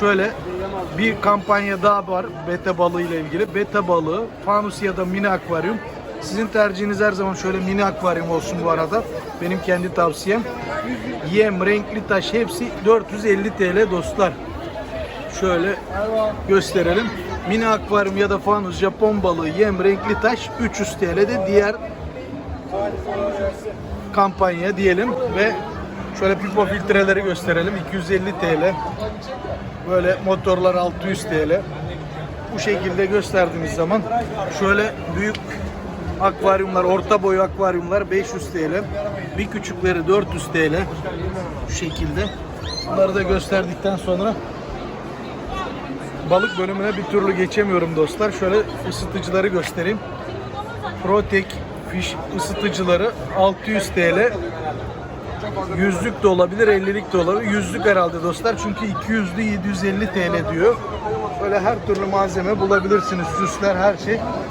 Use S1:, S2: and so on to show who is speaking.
S1: Şöyle bir kampanya daha var beta balığı ile ilgili. Beta balığı, fanus ya da mini akvaryum. Sizin tercihiniz her zaman şöyle mini akvaryum olsun bu arada. Benim kendi tavsiyem. Yem, renkli taş hepsi 450 TL dostlar. Şöyle gösterelim. Mini akvaryum ya da fanus, Japon balığı, yem, renkli taş 300 TL'de diğer kampanya diyelim ve şöyle pipo filtreleri gösterelim 250 TL böyle motorlar 600 TL bu şekilde gösterdiğimiz zaman şöyle büyük akvaryumlar orta boy akvaryumlar 500 TL bir küçükleri 400 TL şu şekilde. Bunları da gösterdikten sonra balık bölümüne bir türlü geçemiyorum dostlar. Şöyle ısıtıcıları göstereyim. Protek fiş ısıtıcıları 600 TL. Yüzlük de olabilir, 50'lik de olabilir. Yüzlük herhalde dostlar çünkü 200'lü 750 TL diyor. Böyle her türlü malzeme bulabilirsiniz. Süsler her şey.